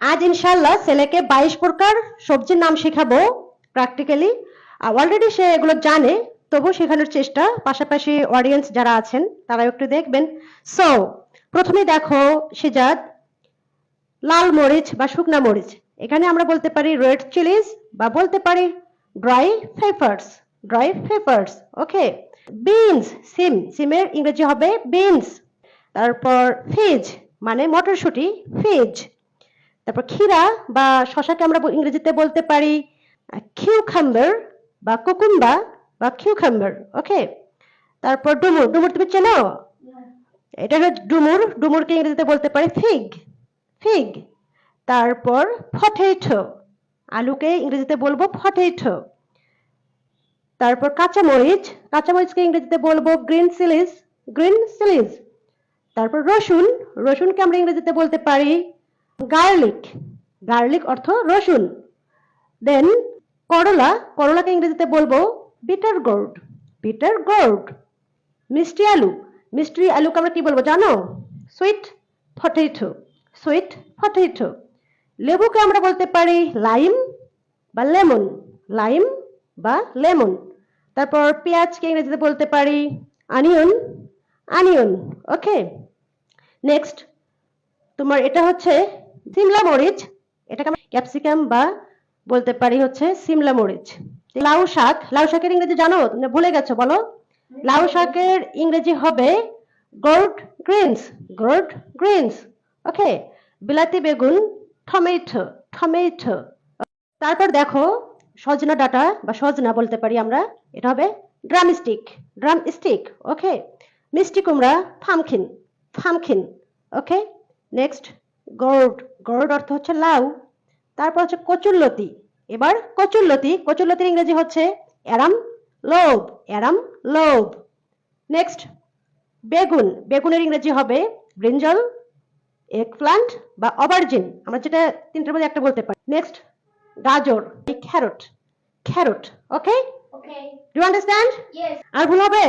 আজ ইনশাল্লাহ ছেলেকে বাইশ প্রকার সবজির নাম শেখাবো প্র্যাকটিক্যালি অলরেডি সে এগুলো জানে তবু শেখানোর চেষ্টা। পাশাপাশি অডিয়েন্স যারা আছেন, তারাও একটু দেখবেন। সো প্রথমে দেখো সিজাদ লাল মরিচ বা শুকনা মরিচ। এখানে আমরা বলতে পারি রেড চিলিজ বা বলতে পারি dry peppers dry peppers okay beans সিম, সিমের ইংরেজি হবে বিনস তারপর ফিজ মানে মটরশুঁটি ফিজ তারপর ক্ষীরা বা শশাকে আমরা ইংরেজিতে বলতে পারি কিউখাম্বার বা কুকুম্বা বা কিউখাম্বার ওকে তারপর ডুমুর ডুমুর তুমি চেনো? এটা হলো ডুমুর, ডুমুরকে ইংরেজিতে বলতে পারি ফিগ ফিগ তারপর পটেটো আলুকে ইংরেজিতে বলব পটেটো তারপর কাঁচামরিচ, কাঁচামরিচকে ইংরেজিতে বলব গ্রিন চিলিজ গ্রিন চিলিজ তারপর রসুন, রসুনকে আমরা ইংরেজিতে বলতে পারি গার্লিক গার্লিক অর্থ রসুন। দেন করলা, করলাকে ইংরেজিতে বলব বিটার গোর্ড বিটার গোর্ড মিষ্টি আলু মিষ্টি আলুকে আমরা কি বলব জানো? সুইট পটেটো সুইট পটেটো লেবুকে আমরা বলতে পারি লাইম বা লেমন লাইম বা লেমন তারপর পেঁয়াজকে ইংরেজিতে বলতে পারি আনিয়ন আনিয়ন ওকে নেক্সট তোমার এটা হচ্ছে সিমলা মরিচ, এটাকে আমরা ক্যাপসিকাম বা বলতে পারি হচ্ছে সিমলা মরিচ। লাউ শাক, লাউ শাকের ইংরেজি জানো? ভুলে গেছো, বলো। লাউ শাকের ইংরেজি হবে gold greens gold greens okay? বিলাতি বেগুন, টমেটো টমেটো। তারপর দেখো, সজনা ডাটা বা সজনা বলতে পারি আমরা, এটা হবে drum stick drum stick okay? মিষ্টি কুমড়া pumpkin pumpkin okay? Next gourd gourd অর্থ হচ্ছে লাউ তারপর হচ্ছে কচুল্লতি এবার কচুল্লতি কচুল্লতির ইংরেজি হচ্ছে অ্যারাম লোভ অ্যারাম লোভ। নেক্সট বেগুন বেগুনের ইংরেজি হবে ব্রিঞ্জল এগ প্লান্ট বা অবার্জিন। আমরা যেটা তিনটার মধ্যে একটা বলতে পারি। নেক্সট গাজর carrot carrot okay. Do understand. আর ভুল হবে?